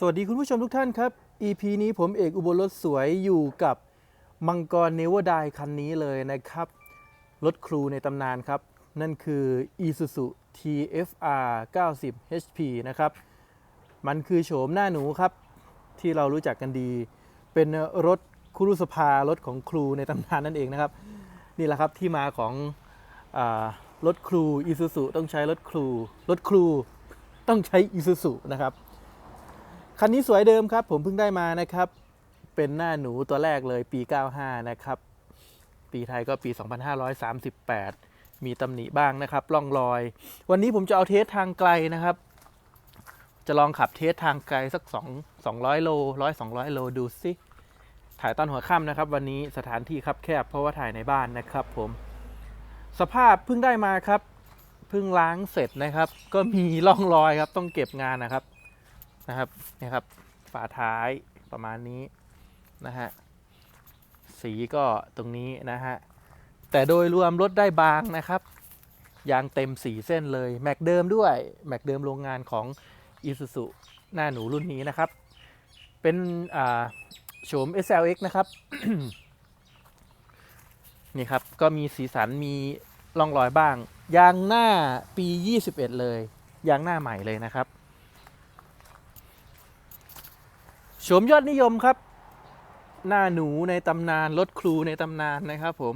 สวัสดีคุณผู้ชมทุกท่านครับ EP นี้ผมเอกอุบลรถสวยอยู่กับมังกรเนวดายคันนี้เลยนะครับ รถครูในตำนานครับ นั่นคือ Isuzu TFR 90 HP นะครับ มันคือโฉมหน้าหนูครับ ที่เรารู้จักกันดี เป็นรถคุรุสภารถของครูในตำนานนั่นเองนะครับ นี่แหละครับที่มาของอรถครู Isuzu ต้องใช้รถครู รถครูต้องใช้ Isuzu นะครับ คันนี้สวยเดิมครับ ผมเพิ่งได้มานะครับ เป็นหน้าหนูตัวแรกเลยปี 95 นะครับ ปีไทยก็ปี 2538 มีตำหนิบ้างนะครับล่องรอย วันนี้ผมจะเอาเทสทางไกลนะครับ จะลองขับเทสทางไกลสัก 2 200 โล 100 200 โลดูสิถ่ายตอนหัวค่ำนะครับ วันนี้สถานที่ครับแคบเพราะว่าถ่ายในบ้านนะครับ ผม สภาพเพิ่งได้มาครับเพิ่งล้างเสร็จนะครับ ก็มีร่องรอยครับต้องเก็บงานนะครับ นะครับนี่ครับฝาท้ายประมาณนี้นะฮะสีก็ตรงนี้นะฮะแต่โดยรวมรถได้บางนะครับยางเต็มสีเส้นเลยแม็กเดิมด้วยแม็กเดิมโรงงานของ i s u z u หน้าหนูรุ่นนี้นะครับ เป็นโฉม SLX นะครับนี่ครับ ก็มีสีสันมีร่องรอยบ้าง ยางหน้าปี 21 เลย ยางหน้าใหม่เลยนะครับ โฉมยอดนิยมครับ หน้าหนูในตำนานรถครูในตำนานนะครับผม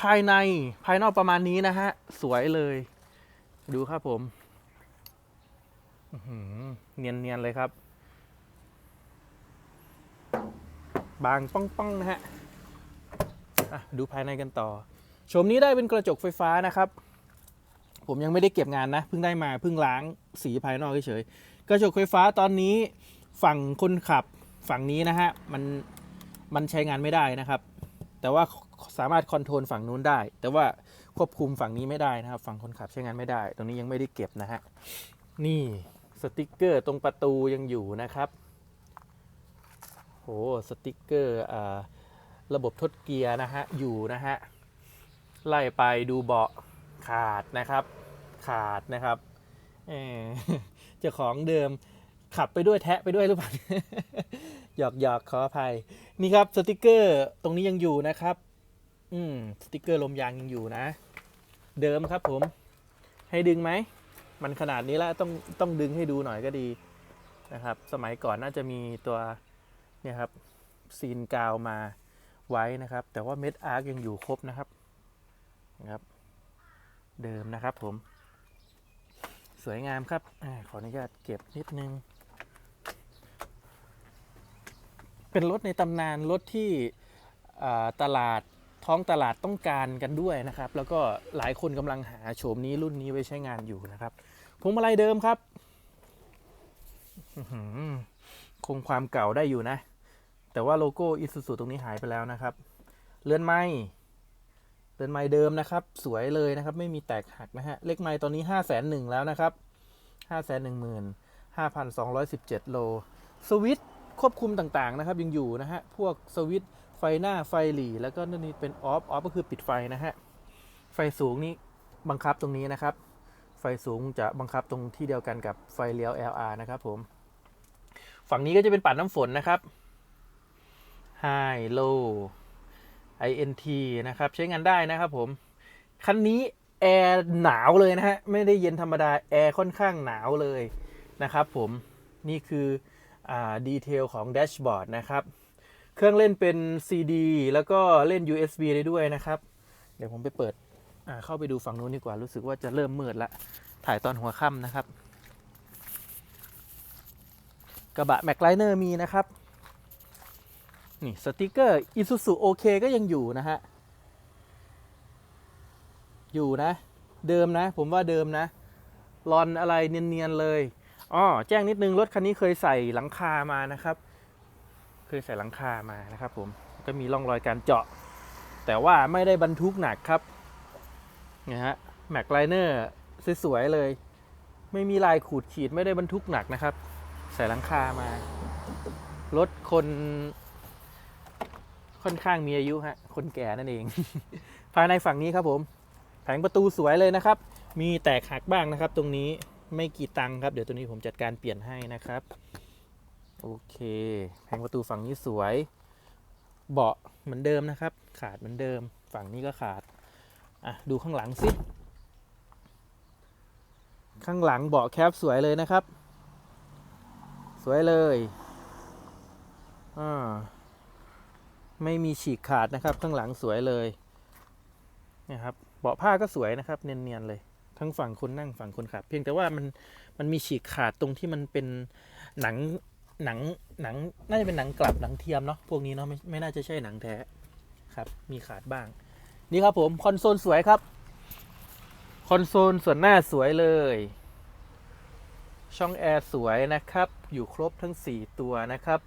ภายในภายนอกประมาณนี้นะฮะ สวยเลย ดูครับผมเนียนเนียนๆเลยครับ บางป้องๆนะฮะอะดูภายในกันต่อโฉมนี้ได้เป็นกระจกไฟฟ้านะครับ ผมยังไม่ได้เก็บงานนะ เพิ่งได้มาเพิ่งล้างสีภายนอกเฉยๆกระจกไฟฟ้าตอนนี้ ฝั่งคนขับฝั่งนี้นะฮะมันมันใช้งานไม่ได้นะครับ แต่ว่าสามารถคอนโทรลฝั่งนู้นได้ แต่ว่าควบคุมฝั่งนี้ไม่ได้นะครับ ฝั่งคนขับใช้งานไม่ได้ ตรงนี้ยังไม่ได้เก็บนะฮะนี่สติกเกอร์ตรงประตูยังอยู่นะครับโหสติกเกอร์อ่าระบบทดเกียร์นะฮะอยู่นะฮะไล่ไปดูเบาะขาดนะครับ ขาดนะครับเออเจ้าของเดิม ขับไปด้วยแทะไปด้วยหรือเปล่า หยอกหยอกขออภัย นี่ครับสติกเกอร์ตรงนี้ยังอยู่นะครับ อืมสติกเกอร์ลมยางยังอยู่นะ เดิมครับผม ให้ดึงไหม มันขนาดนี้แล้วต้องต้องดึงให้ดูหน่อยก็ดีนะครับ สมัยก่อนน่าจะมีตัวเนี่ยครับซีนกาวมาไว้นะครับ แต่ว่าเม็ดอาร์กยังอยู่ครบนะครับนะครับ เดิมนะครับผม สวยงามครับอขออนุญาตเก็บนิดนึง เป็นรถในตำนานรถที่ตลาดท้องตลาดต้องการกันด้วยนะครับ แล้วก็หลายคนกำลังหาโฉมนี้รุ่นนี้ไว้ใช้งานอยู่นะครับพวงมาลัยเดิมครับคงความเก่าได้อยู่นะ แต่ว่าโลโก้อิซูซูตรงนี้หายไปแล้วนะครับเรือนไม้เรือนไม้เดิมนะครับ สวยเลยนะครับ ไม่มีแตกหักนะฮะ เลขไม้ตอนนี้5้าแสนหนึ่งแล้วนะครับ5้าแสนหนึ่งหมื่นห้าพันสองร้อยสิบเจ็ดโล สวิต ควบคุมต่างๆนะครับยังอยู่นะฮะ พวกสวิตไฟหน้าไฟหลีแล้วก็นี่เป็นออฟออฟก็คือปิดไฟนะฮะ ไฟสูงนี่บังคับตรงนี้นะครับ ไฟสูงจะบังคับตรงที่เดียวกันกับไฟเลี้ยว LR นะครับผม ฝั่งนี้ก็จะเป็นปัดน้ำฝนนะครับ High Low INT นะครับใช้งานได้นะครับผม คันนี้แอร์หนาวเลยนะฮะ ไม่ได้เย็นธรรมดา แอร์ค่อนข้างหนาวเลยนะครับผมนี่คือ ดีเทลของแดชบอร์ดนะครับ เครื่องเล่นเป็น CD แล้วก็เล่น USB ได้ด้วยนะครับ เดี๋ยวผมไปเปิดเข้าไปดูฝั่งนู้นดีกว่า รู้สึกว่าจะเริ่มมืดละ ถ่ายตอนหัวค่ำนะครับ กระบะแม็กไลเนอร์มีนะครับ นี่สติกเกอร์ Isuzu OK ก็ยังอยู่นะฮะ อยู่นะ เดิมนะ ผมว่าเดิมนะรอนอะไรเนียนๆเลย อ๋อแจ้งนิดนึงรถคันนี้เคยใส่หลังคามานะครับ เคยใส่หลังคามานะครับ ผมก็มีร่องรอยการเจาะ แต่ว่าไม่ได้บรรทุกหนักครับนะฮะแม็กไลเนอร์สวยๆเลย ไม่มีลายขูดขีดไม่ได้บรรทุกหนักนะครับ ใส่หลังคามารถคนค่อนข้างมีอายุฮะ คนแก่นั่นเอง ภายในฝั่งนี้ครับผม แผงประตูสวยเลยนะครับ มีแตกหักบ้างนะครับตรงนี้ ไม่กี่ตังค์ครับ เดี๋ยวตัวนี้ผมจัดการเปลี่ยนให้นะครับ โอเค แผงประตูฝั่งนี้สวย เบาะเหมือนเดิมนะครับ ขาดเหมือนเดิม ฝั่งนี้ก็ขาด อะ ดูข้างหลังสิ ข้างหลังเบาะแคปสวยเลยนะครับ สวยเลย อ่า ไม่มีฉีกขาดนะครับ ข้างหลังสวยเลย นะครับ เบาะผ้าก็สวยนะครับ เนียนๆเลย ทั้งฝั่งคนนั่งฝั่งคนขับ เพียงแต่ว่ามันมันมีฉีกขาดตรงที่มันเป็นหนังหนังหนังน่าจะเป็นหนังกลับหนังเทียมเนาะพวกนี้เนาะไม่ไม่น่าจะใช่หนังแท้ครับ มีขาดบ้าง นี่ครับผมคอนโซลสวยครับคอนโซลส่วนหน้าสวยเลย ช่องแอร์สวยนะครับ อยู่ครบทั้ง 4 ตัวนะครับ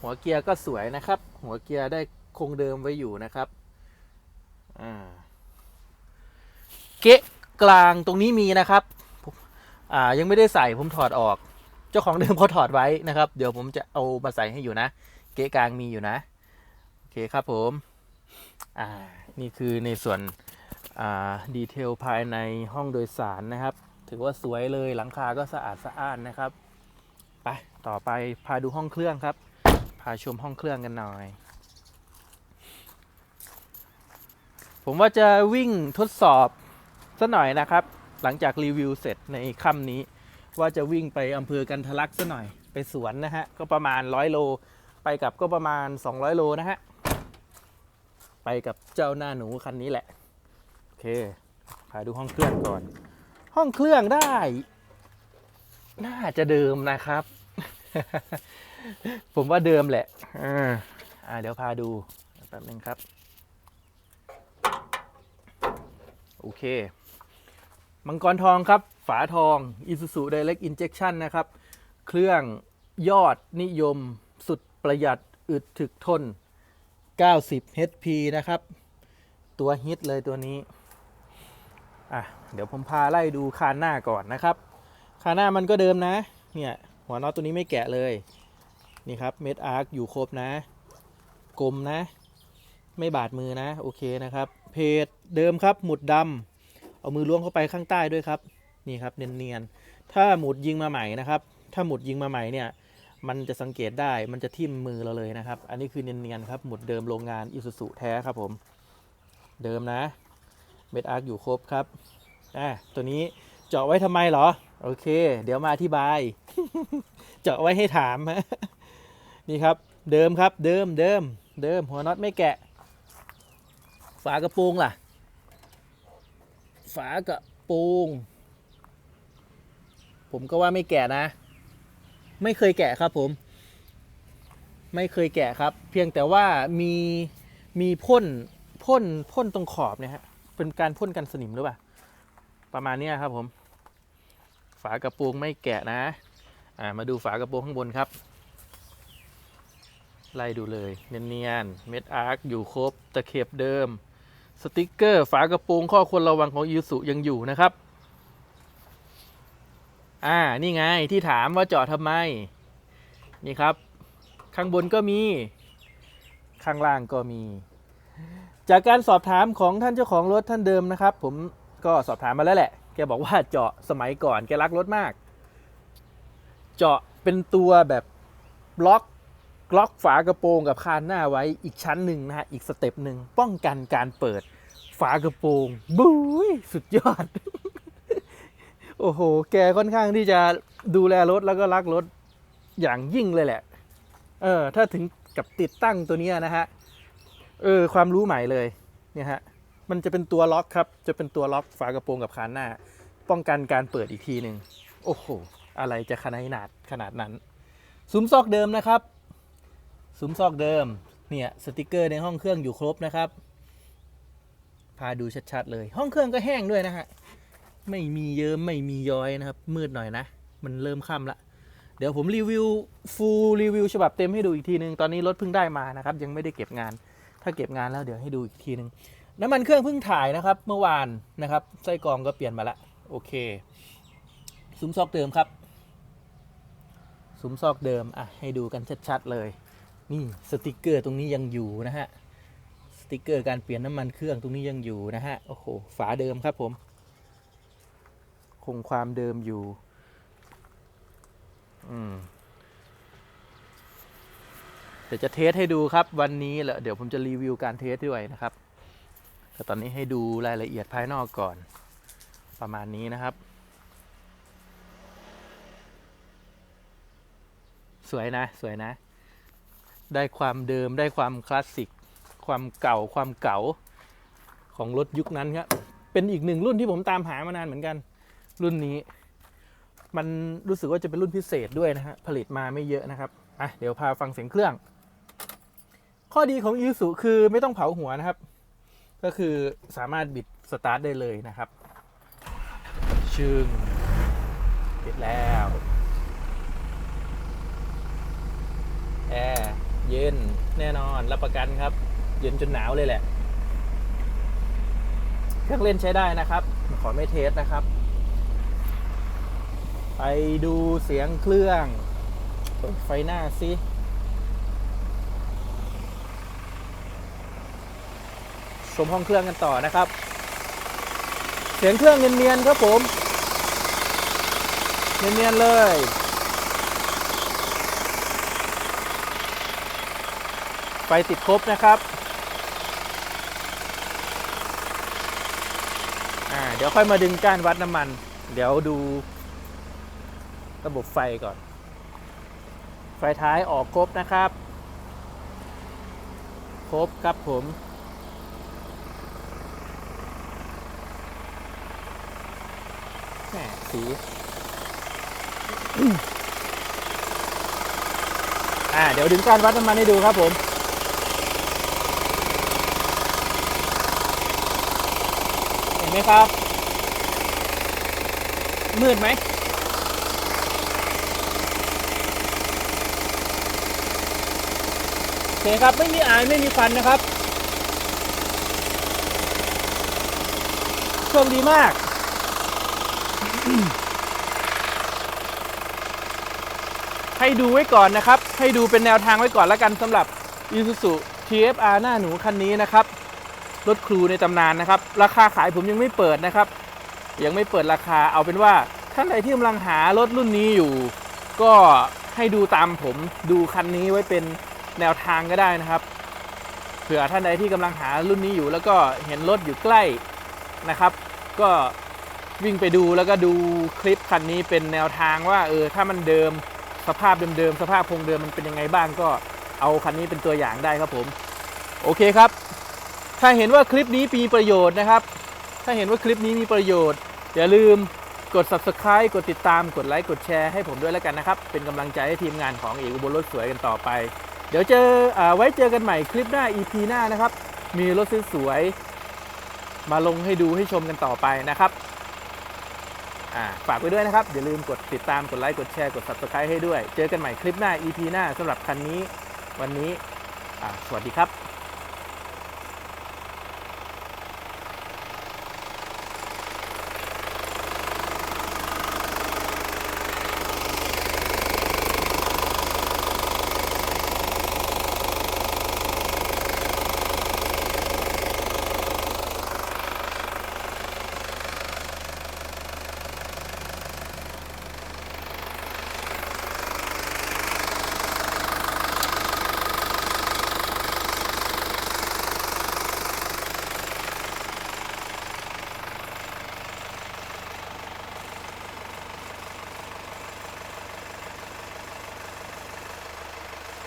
หัวเกียร์ก็สวยนะครับ หัวเกียร์ได้คงเดิมไว้อยู่นะครับ อ่า เกะกลางตรงนี้มีนะครับอ่ายังไม่ได้ใส่ผมถอดออก เจ้าของเดิมเขาถอดไว้นะครับ เดี๋ยวผมจะเอามาใส่ให้อยู่นะ เกะกลางมีอยู่นะ โอเคครับผมอ่านี่คือในส่วนอ่าดีเทลภายในห้องโดยสารนะครับ ถือว่าสวยเลยหลังคาก็สะอาดสะอ้านนะครับไปต่อไปพาดูห้องเครื่องครับ พาชมห้องเครื่องกันหน่อย ผมว่าจะวิ่งทดสอบ สัหน่อยนะครับ หลังจากรีวิวเสร็จในค่ำนี้ ว่าจะวิ่งไปอำเภอกันทะลักสัหน่อยไปสวนนะฮะ ก็ประมาณ 100 โล ไปกับก็ประมาณ 200 โลนะฮะ ไปกับเจ้าหน้าหนูคันนี้แหละ โอเคพาดูห้องเครื่องก่อน ห้องเครื่องได้ น่าจะเดิมนะครับ ผมว่าเดิมแหละอ่าเดี๋ยวพาดูแป๊บนึงครับ โอเค มังกรทองครับ ฝาทอง Isuzu Direct Injection นะครับ เครื่องยอดนิยมสุดประหยัดอึดถึกทน 90 HP นะครับ ตัวฮิตเลยตัวนี้ อะ เดี๋ยวผมพาไล่ดูคานหน้าก่อนนะครับ คานหน้ามันก็เดิมนะ เนี่ย หัวน็อตตัวนี้ไม่แกะเลย นี่ครับ เม็ดอาร์คอยู่ครบนะ กลมนะ ไม่บาดมือนะ โอเคนะครับ เพจเดิมครับ หมุดดำ เอามือล้วงเข้าไปข้างใต้ด้วยครับ นี่ครับเนียนๆ ถ้าหมุดยิงมาใหม่นะครับ ถ้าหมุดยิงมาใหม่เนี่ย มันจะสังเกตได้ มันจะทิ่มมือเราเลยนะครับ อันนี้คือเนียนๆครับ หมุดเดิมโรงงานอิสุสุแท้ครับผม เดิมนะ เม็ดอาร์คอยู่ครบครับ อะตัวนี้เจาะไว้ทำไมเหรอ โอเค เดี๋ยวมาอธิบาย เจาะไว้ให้ถามฮะ นี่ครับ เดิมครับ เดิม เดิม เดิม หัวน็อตไม่แกะ ฝากระโปรงล่ะ ฝากระโปรงผมก็ว่าไม่แกะนะ ไม่เคยแกะครับผม ไม่เคยแกะครับ เพียงแต่ว่ามีมีพ่นพ่นพ่นตรงขอบเนี่ยฮะเป็นการพ่นกันสนิมหรือเปล่าประมาณนี้ครับผม ฝากระโปรงไม่แกะนะ อ่ามาดูฝากระโปรงข้างบนครับ ไล่ดูเลย เนียนๆเม็ดอาร์คอยู่ครบตะเข็บเดิม สติกเกอร์ฝากระโปรงข้อควรระวังของยูสุยังอยู่นะครับ อ่า นี่ไงที่ถามว่าเจาะทำไม นี่ครับ ข้างบนก็มี ข้างล่างก็มี จากการสอบถามของท่านเจ้าของรถท่านเดิมนะครับ ผมก็สอบถามมาแล้วแหละ แกบอกว่าเจาะสมัยก่อนแกรักรถมาก เจาะเป็นตัวแบบบล็อก ล็อกฝากระโปรงกับคานหน้าไว้อีกชั้นหนึ่งนะฮะอีกสเต็ปหนึ่งป้องกันการเปิดฝากระโปรงบุ้ยสุดยอด โอ้โห แกค่อนข้างที่จะดูแลรถแล้วก็รักรถอย่างยิ่งเลยแหละ เออ ถ้าถึงกับติดตั้งตัวเนี้ยนะฮะ เออ ความรู้ใหม่เลย เนี่ยฮะ มันจะเป็นตัวล็อกครับ จะเป็นตัวล็อกฝากระโปรงกับคานหน้า ป้องกันการเปิดอีกทีหนึ่ง โอ้โห อะไรจะขนาดขนาดนั้น ซุ้มซอกเดิมนะครับ ซุ้มซอกเดิม เนี่ยสติกเกอร์ในห้องเครื่องอยู่ครบนะครับ พาดูชัดๆเลย ห้องเครื่องก็แห้งด้วยนะฮะ ไม่มีเยิ้มไม่มีย้อยนะครับ มืดหน่อยนะ มันเริ่มค่ำละ เดี๋ยวผมรีวิวฟูลรีวิวฉบับเต็มให้ดูอีกทีนึง ตอนนี้รถเพิ่งได้มานะครับ ยังไม่ได้เก็บงาน ถ้าเก็บงานแล้วเดี๋ยวให้ดูอีกทีนึง น้ำมันเครื่องเพิ่งถ่ายนะครับ เมื่อวานนะครับ ไส้กรองก็เปลี่ยนมาละ โอเค ซุ้มซอกเดิมครับ ซุ้มซอกเดิม อะ ให้ดูกันชัดๆเลย นี่สติกเกอร์ตรงนี้ยังอยู่นะฮะ สติกเกอร์การเปลี่ยนน้ำมันเครื่องตรงนี้ยังอยู่นะฮะ โอ้โห ฝาเดิมครับผม คงความเดิมอยู่ อืมเดี๋ยวจะเทสให้ดูครับวันนี้แหละเดี๋ยวผมจะรีวิวการเทสด้วยนะครับแต่ตอนนี้ให้ดูรายละเอียดภายนอกก่อน ประมาณนี้นะครับ สวยนะ สวยนะ ได้ความเดิมได้ความคลาสสิก ความเก่าความเก่าของรถยุคนั้นครับเป็นอีกหนึ่งรุ่นที่ผมตามหามานานเหมือนกัน รุ่นนี้ มันรู้สึกว่าจะเป็นรุ่นพิเศษด้วยนะฮะผลิตมาไม่เยอะนะครับอะเดี๋ยวพาฟังเสียงเครื่อง ข้อดีของ i s u คือไม่ต้องเผาหัวนะครับ ก็คือสามารถบิดสตาร์ทได้เลยนะครับชึงปิดแล้วแอร์ เย็นแน่นอนรับประกันครับ เย็นจนหนาวเลยแหละ เครื่องเล่นใช้ได้นะครับ ขอไม่เทสนะครับ ไปดูเสียงเครื่องเปิดไฟหน้าสิชมห้องเครื่องกันต่อนะครับ เสียงเครื่องเนียนๆครับผม เนียนๆเลย ฟติดครบนะครับเดี๋ยวค่อยมาดึงก้านวัดน้ำมัน เดี๋ยวดูระบบไฟก่อน ไฟท้ายออกครบนะครับ ครบครับผมแหมสีอ่าเดี๋ยวดึงก้านวัดน้ำมันให้ดูครับผม เห็น ไหมครับ มืดไหมโอเคครับ ไม่มีอายไม่มีฟันนะครับโชคดีมากให้ดูไว้ก่อนนะครับ ให้ดูเป็นแนวทางไว้ก่อนแล้วกันสำหรับ Isuzu TFR หน้าหนูคันนี้นะครับ รถครูในตำนานนะครับ ราคาขายผมยังไม่เปิดนะครับ ยังไม่เปิดราคาเอาเป็นว่าท่านใดที่กำลังหารถรุ่นนี้อยู่ ก็ให้ดูตามผมดูคันนี้ไว้เป็นแนวทางก็ได้นะครับเผื่อท่านใดที่กำลังหารุ่นนี้อยู่ แล้วก็เห็นรถอยู่ใกล้นะครับ ก็วิ่งไปดูแล้วก็ดูคลิปคันนี้เป็นแนวทางว่าเออถ้ามันเดิมสภาพเดิมๆสภาพคงเดิมมันเป็นยังไงบ้างก็เอาคันนี้เป็นตัวอย่างได้ครับผม โอเคครับ ถ้าเห็นว่าคลิปนี้มีประโยชน์นะครับ ถ้าเห็นว่าคลิปนี้มีประโยชน์ อย่าลืมกด subscribe กดติดตาม กดไลค์ กดแชร์ให้ผมด้วยแล้วกันนะครับ เป็นกำลังใจให้ทีมงานของเอกอุบลรถสวยกันต่อไป เดี๋ยวเจออไว้เจอกันใหม่คลิปหน้า EP หน้านะครับ มีรถสวยๆมาลงให้ดูให้ชมกันต่อไปนะครับฝากไว้ด้วยนะครับ อย่าลืมกดติดตาม กดไลค์ กดแชร์ กด subscribe ให้ด้วย เจอกันใหม่คลิปหน้า EP หน้าสำหรับคันนี้ วันนี้ สวัสดีครับ